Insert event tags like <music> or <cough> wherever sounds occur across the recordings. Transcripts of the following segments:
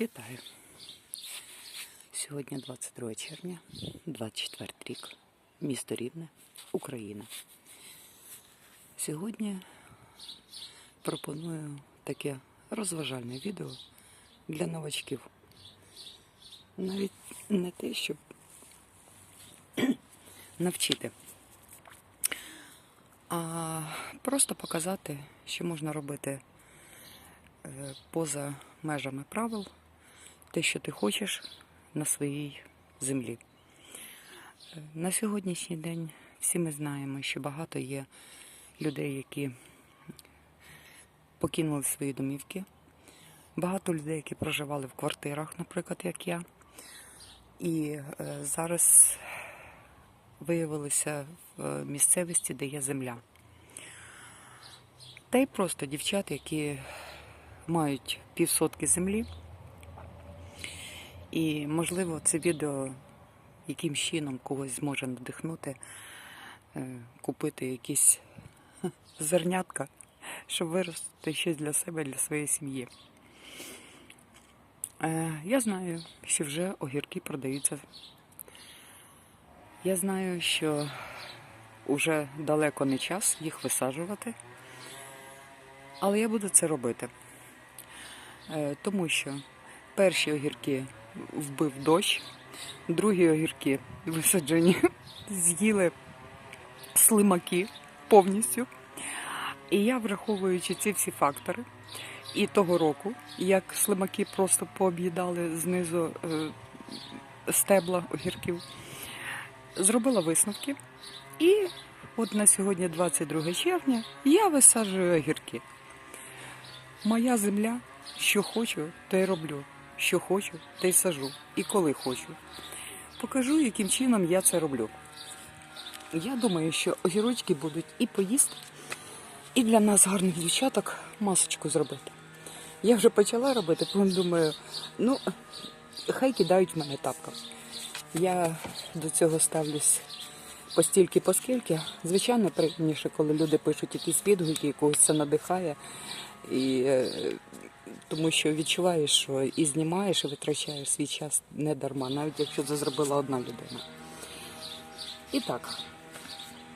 Вітаю! Сьогодні 22 червня, 24 рік, місто Рівне, Україна. Сьогодні пропоную таке розважальне відео для новачків. Навіть не те, щоб <clears throat> навчити, а просто показати, що можна робити е, поза межами правил те, що ти хочеш на своїй землі. На сьогоднішній день всі ми знаємо, що багато є людей, які покинули свої домівки. Багато людей, які проживали в квартирах, наприклад, як я. І е, зараз виявилися в місцевості, де є земля. Та й просто дівчат, які мають півсотки землі. І, можливо, це відео яким чином когось зможе надихнути, е, купити якісь <laughs> зернятка, щоб виростити щось для себе, для своєї сім'ї. Е, Я знаю, що вже огірки продаються. Я знаю, що вже далеко не час їх висаджувати, але я буду це робити. Е, Тому що перші огірки вбив дощ, другі огірки висаджені, з'їли слимаки повністю. І я, враховуючи ці всі фактори, і того року, як слимаки просто пооб'їдали знизу е, стебла огірків, зробила висновки. І от на сьогодні, 22 червня, я висаджую огірки. Моя земля, що хочу, то й роблю. Що хочу, те й сажу. І коли хочу. Покажу, яким чином я це роблю. Я думаю, що огірочки будуть і поїсти, і для нас гарних дівчаток масочку зробити. Я вже почала робити, потім думаю, ну, хай кидають в мене тапка. Я до цього ставлюсь постільки поскільки. Звичайно, приємніше, коли люди пишуть якісь відгуки, когось це надихає. І, е, тому що відчуваєш, що і знімаєш, і витрачаєш свій час не дарма, навіть якщо це зробила одна людина. І так,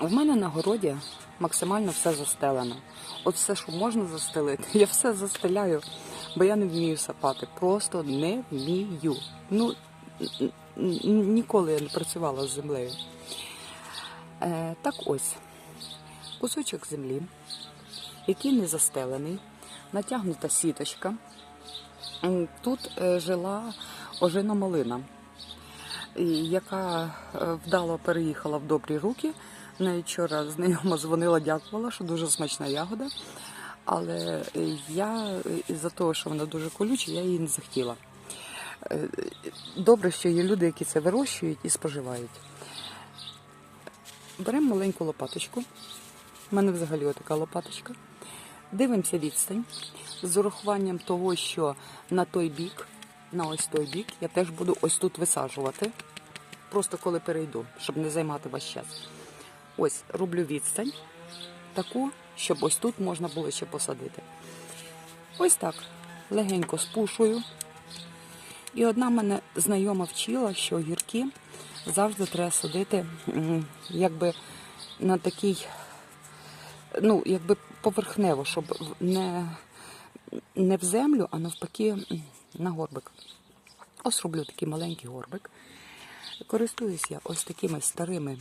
в мене на городі максимально все застелено. От все, що можна застелити, <laughs> я все застеляю, бо я не вмію сапати. Просто не вмію. Ну, ніколи я не працювала з землею. Е, так ось, кусочок землі, який не застелений, натягнута сіточка. Тут е, жила ожина малина, яка е, вдало переїхала в добрі руки. Навіть вчора знайома дзвонила, дякувала, що дуже смачна ягода. Але я із-за того, що вона дуже колюча, я її не захотіла. Добре, що є люди, які це вирощують і споживають. Беремо маленьку лопаточку. У мене взагалі отака лопаточка. Дивимося відстань з урахуванням того, що на той бік, на ось той бік, я теж буду ось тут висаджувати. Просто коли перейду, щоб не займати ваш час. Ось роблю відстань таку, щоб ось тут можна було ще посадити. Ось так. Легенько спушую. І одна мене знайома вчила, що огірки завжди треба садити якби на такий, ну, якби поверхнево, щоб не, не в землю, а навпаки на горбик. Ось роблю такий маленький горбик. Користуюсь я ось такими старими,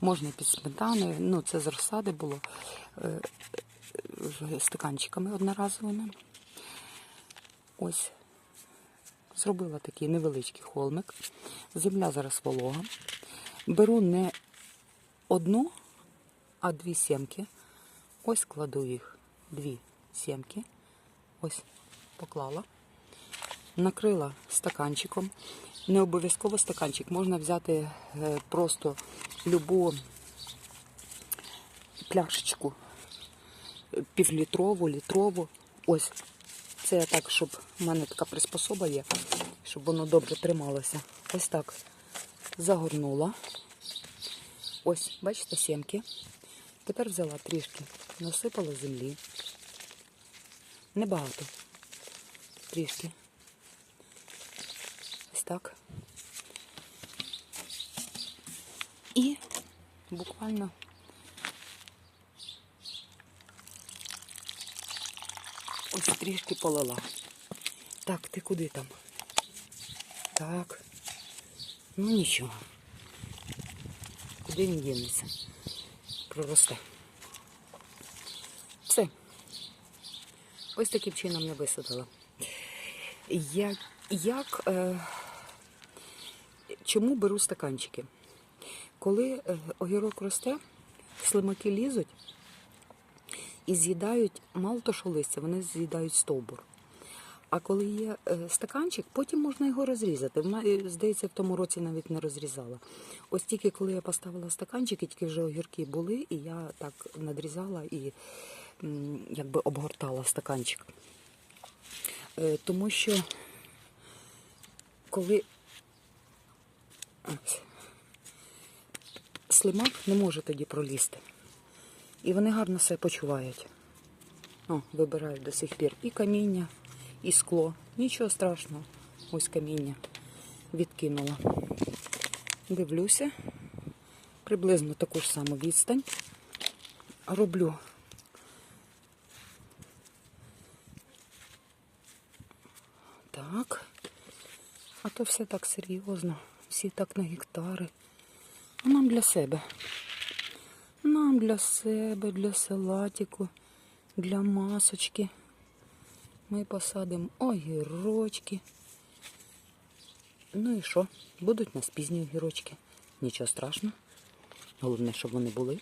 можна під сметаною, ну це з розсади було, е, стаканчиками одноразовими. Ось зробила такий невеличкий холмик. Земля зараз волога. Беру не одну, а дві сімки. Ось кладу їх, дві сімки. Ось поклала. Накрила стаканчиком. Не обов'язково стаканчик. Можна взяти е, просто любу пляшечку півлітрову, літрову. Ось. Це так, щоб в мене така приспособа є, щоб воно добре трималося. Ось так загорнула. Ось, бачите, сімки. Тепер взяла трішки, насипала землі. Небагато. Трішки. Ось так. І буквально ось трішки полила. Так, ти куди там? Так. Ну нічого. Куди він дінеться? Проросте. Все. Ось таким чином не висадила. Як, як е, чому беру стаканчики? Коли е, огірок росте, слимаки лізуть і з'їдають мало то що листя, вони з'їдають стовбур. А коли є е, стаканчик, потім можна його розрізати. Вона, е, здається, в тому році навіть не розрізала. Ось тільки коли я поставила стаканчики, тільки вже огірки були, і я так надрізала і якби обгортала стаканчик. Е, Тому що коли слимак не може тоді пролізти. І вони гарно себе почувають. О, вибирають до сих пір і каміння, і скло. Нічого страшного. Ось каміння відкинула. Дивлюся. Приблизно таку ж саму відстань. Роблю. Так. А то все так серйозно. Всі так на гектари. А нам для себе. Нам для себе, для салатику, для масочки. Ми посадимо огірочки. Ну і що? Будуть нас пізні огірочки. Нічого страшного. Головне, щоб вони були.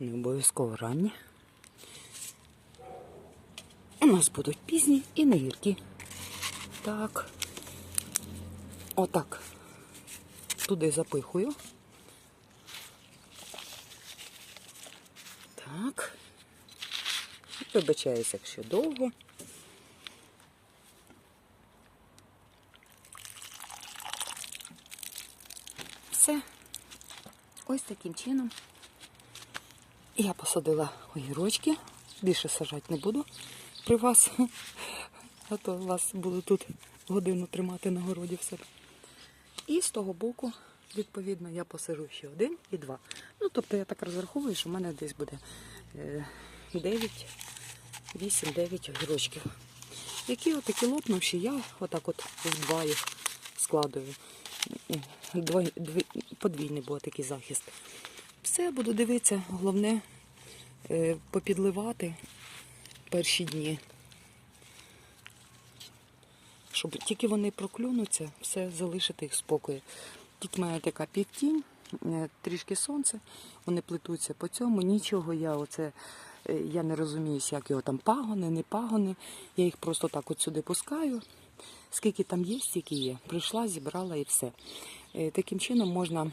Не обов'язково ранні. У нас будуть пізні і не гіркі. Так. Отак. Туди запихую. Так. Вибачаюся, якщо довго. Все. Ось таким чином. Я посадила огірочки. Більше сажати не буду при вас. А то вас буду тут годину тримати на городі в себе. І з того боку, відповідно, я посажу ще один і два. Ну, тобто я так розраховую, що в мене десь буде 9, 8-9 огірочків. Які отакі лопнувші, я отак от в два їх складую. Два, дві, подвійний був такий захист. Все, буду дивитися, головне е, попідливати перші дні. Щоб тільки вони проклюнуться, все залишити їх в спокої. Тут має така півтінь, е, трішки сонце, вони плетуться по цьому. Нічого я оце е, я не розумію, як його там пагони, не пагони. Я їх просто так от сюди пускаю. Скільки там є, стільки є. Прийшла, зібрала і все. Е, Таким чином можна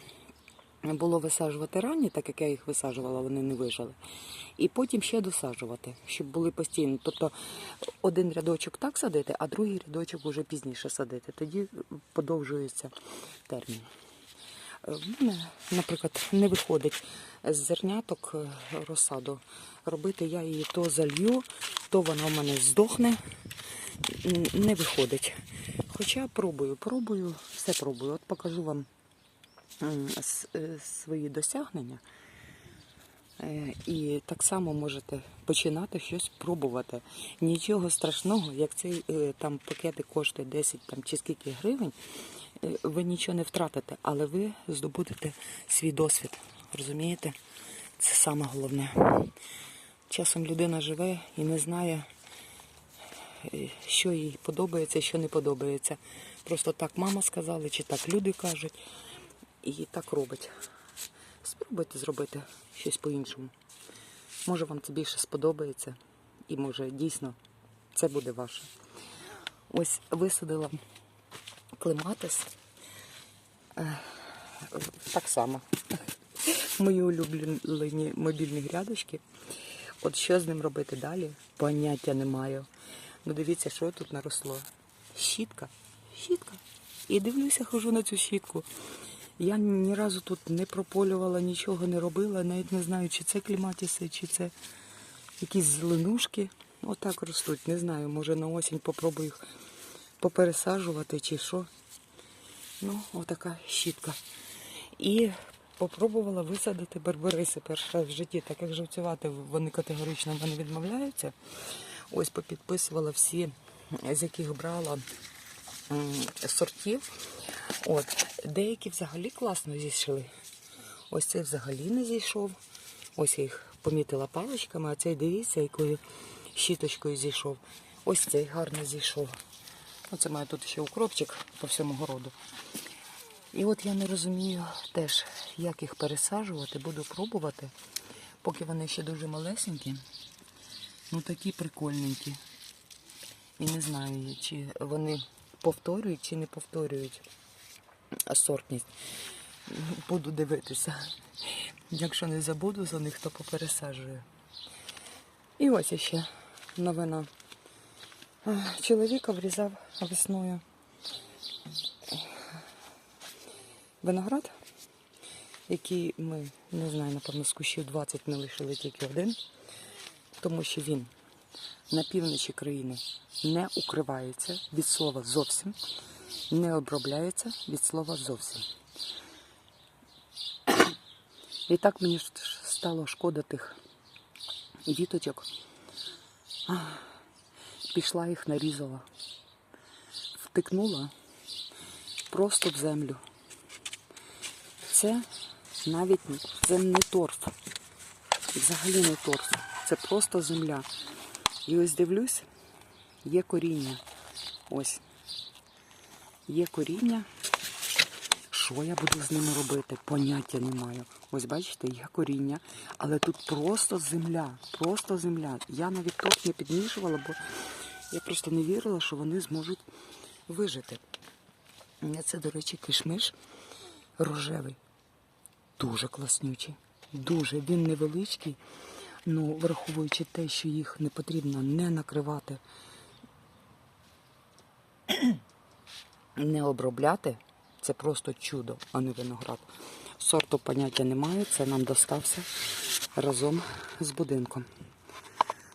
було висаджувати ранні, так як я їх висаджувала, вони не вижили. І потім ще досаджувати, щоб були постійно. Тобто один рядочок так садити, а другий рядочок вже пізніше садити. Тоді подовжується термін. В мене, наприклад, не виходить з зерняток е, розсаду робити. Я її то залью, то вона в мене здохне. Не виходить. Хоча пробую, пробую, все пробую. От покажу вам е, свої досягнення. Е, І так само можете починати щось пробувати. Нічого страшного, як цей е, там пакети коштує 10 там, чи скільки гривень, е, ви нічого не втратите, але ви здобудете свій досвід. Розумієте? Це саме головне. Часом людина живе і не знає, що їй подобається, що не подобається. Просто так мама сказала, чи так люди кажуть, і так робить. Спробуйте зробити щось по-іншому. Може вам це більше сподобається, і може дійсно це буде ваше. Ось висадила клематис. Е, Так само. Мої улюблені мобільні грядочки. От що з ним робити далі? Поняття не маю. Ну дивіться, що тут наросло. Щітка. Щітка. І дивлюся, хожу на цю щітку. Я ні разу тут не прополювала, нічого не робила, навіть не знаю, чи це кліматіси, чи це якісь зеленушки. Отак ростуть. Не знаю, може на осінь попробую їх попересаджувати чи що. Ну, отака щітка. І попробувала висадити барбариси перший раз в житті, так як живцювати вони категорично в відмовляються. Ось попідписувала всі, з яких брала сортів. От, деякі взагалі класно зійшли. Ось цей взагалі не зійшов. Ось я їх помітила паличками, а цей дивіться, якою щіточкою зійшов. Ось цей гарно зійшов. Оце має тут ще укропчик по всьому городу. І от я не розумію теж, як їх пересаджувати, буду пробувати, поки вони ще дуже малесенькі. Ну такі прикольненькі. І не знаю, чи вони повторюють, чи не повторюють сортність. Буду дивитися. Якщо не забуду за них, то попересаджую. І ось ще новина. Чоловіка врізав весною виноград, який ми, не знаю, напевно, з кущів 20 ми лишили тільки один, тому що він на півночі країни не укривається від слова зовсім, не обробляється від слова зовсім. І так мені стало шкода тих віточок. Пішла їх нарізала, втикнула просто в землю. Це навіть це не торф. Взагалі не торф. Це просто земля. І ось дивлюсь, є коріння. Ось. Є коріння. Що я буду з ними робити? Поняття не маю. Ось бачите, є коріння, але тут просто земля. Просто земля. Я навіть торф не підмішувала, бо я просто не вірила, що вони зможуть вижити. Це, до речі, кишмиш рожевий. Дуже класнючий. Дуже. Він невеличкий, ну, враховуючи те, що їх не потрібно не накривати, не обробляти. Це просто чудо, а не виноград. Сорту поняття немає, це нам достався разом з будинком.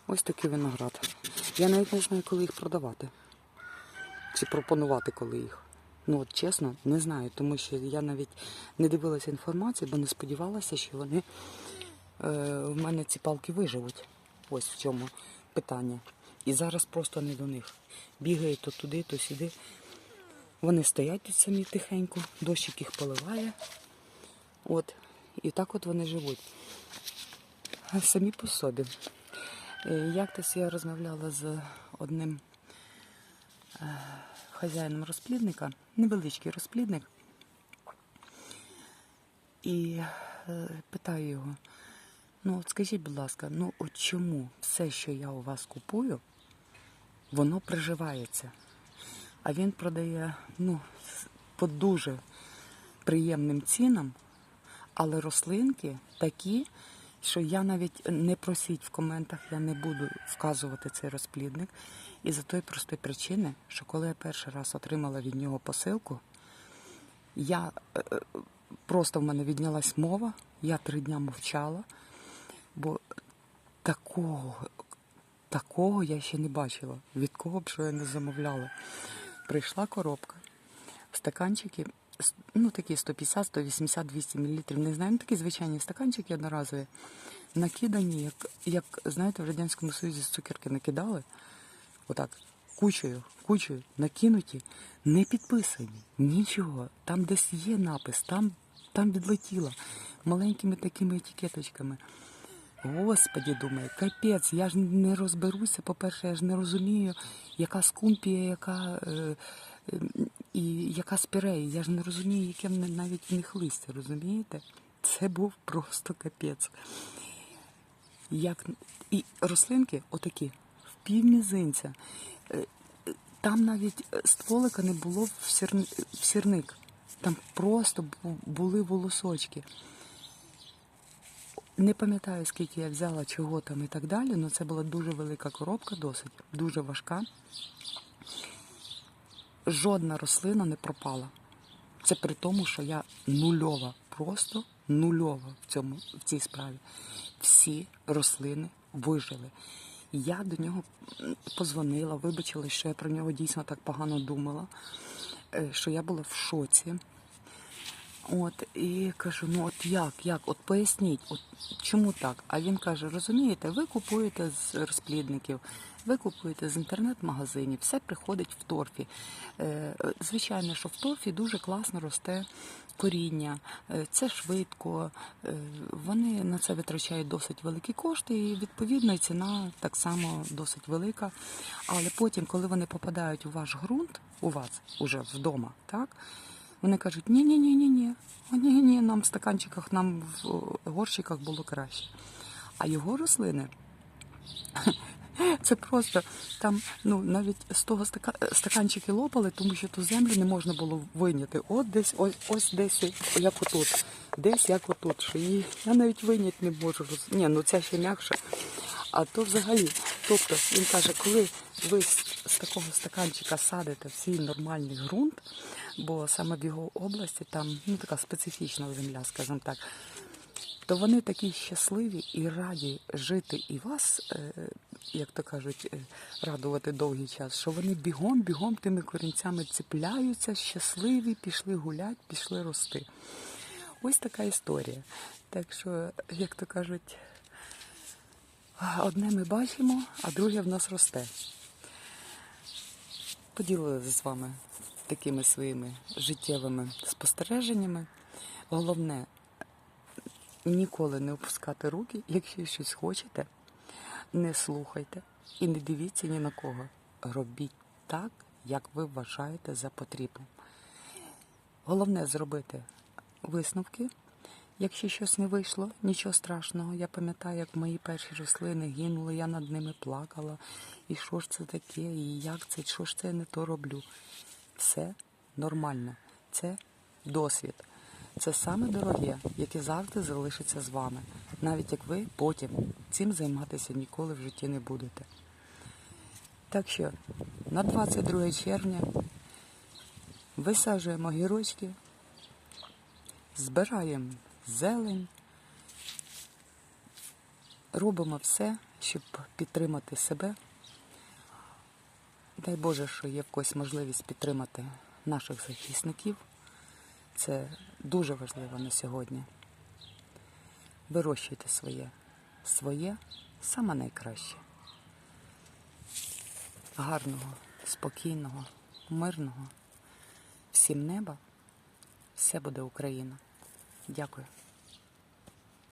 Ось такий виноград. Я навіть не знаю, коли їх продавати. Чи пропонувати коли їх. Ну от чесно, не знаю, тому що я навіть не дивилася інформацію, бо не сподівалася, що вони в мене ці палки виживуть. Ось в чому питання. І зараз просто не до них. Бігає то туди, то сюди. Вони стоять тут самі тихенько, дощик їх поливає. От. І так от вони живуть. Самі по собі. Е, Як-тось я розмовляла з одним е, хазяїном розплідника, невеличкий розплідник. І е, питаю його, ну от скажіть, будь ласка, ну от чому все, що я у вас купую, воно приживається? А він продає ну, по дуже приємним цінам, але рослинки такі, що я навіть не просіть в коментах, я не буду вказувати цей розплідник. І за тої простої причини, що коли я перший раз отримала від нього посилку, я е, е, просто в мене віднялась мова, я три дня мовчала, такого, такого я ще не бачила. Від кого б що я не замовляла. Прийшла коробка, стаканчики, ну такі 150, 180, 200 мл. Не знаю, ну такі звичайні стаканчики одноразові, накидані, як, як знаєте, в Радянському Союзі з цукерки накидали. Отак, кучею, кучею, накинуті, не підписані, нічого. Там десь є напис, там, там відлетіло маленькими такими етикеточками. Господі, думаю, капець, я ж не розберуся. По-перше, я ж не розумію, яка скумпія, яка е, і яка спірея. Я ж не розумію, яке навіть в них листя, розумієте? Це був просто капець. Як... І рослинки отакі, в півмізинця. Е, Там навіть стволика не було в, сірник. Там просто були волосочки. Не пам'ятаю, скільки я взяла чого там і так далі, але це була дуже велика коробка, досить, дуже важка. Жодна рослина не пропала. Це при тому, що я нульова, просто нульова в, цьому, в цій справі. Всі рослини вижили. Я до нього позвонила, вибачила, що я про нього дійсно так погано думала, е, що я була в шоці. От і кажу: ну от як, як? От поясніть, от чому так? А він каже: розумієте, ви купуєте з розплідників, ви купуєте з інтернет-магазинів, все приходить в торфі. Е, Звичайно, що в торфі дуже класно росте коріння, е, це швидко. е, Вони на це витрачають досить великі кошти, і відповідно ціна так само досить велика. Але потім, коли вони попадають у ваш ґрунт, у вас уже вдома, так? Вони кажуть, ні, ні, ні, ні, ні, ні, ні, нам в стаканчиках, нам в горщиках було краще. А його рослини <laughs> це просто там, ну навіть з того стака... стаканчики лопали, тому що ту землю не можна було вийняти. От десь, ось, ось десь, як отут, десь як отут. Що її я навіть вийняти не можу. Ні, ну це ще м'якше. А то взагалі, тобто він каже, коли ви з такого стаканчика садите в свій нормальний ґрунт, бо саме в його області там ну така специфічна земля, скажімо так, то вони такі щасливі і раді жити і вас, е, як то кажуть, е, радувати довгий час, що вони бігом, бігом тими корінцями цепляються, щасливі, пішли гулять, пішли рости. Ось така історія. Так що, як то кажуть, одне ми бачимо, а друге в нас росте. Поділилися з вами такими своїми життєвими спостереженнями. Головне, ніколи не опускати руки, якщо щось хочете, не слухайте і не дивіться ні на кого. Робіть так, як ви вважаєте за потрібне. Головне зробити висновки. Якщо щось не вийшло, нічого страшного. Я пам'ятаю, як мої перші рослини гинули, я над ними плакала. І що ж це таке, і як це, що ж це я не то роблю. Все нормально. Це досвід. Це саме дороге, яке завжди залишиться з вами, навіть як ви потім цим займатися ніколи в житті не будете. Так що на 22 червня висаджуємо гірочки, збираємо зелень, робимо все, щоб підтримати себе. Дай Боже, що є когось можливість підтримати наших захисників. Це дуже важливо на сьогодні. Вирощуйте своє, своє саме найкраще. Гарного, спокійного, мирного. Всім неба. Все буде Україна. Дякую.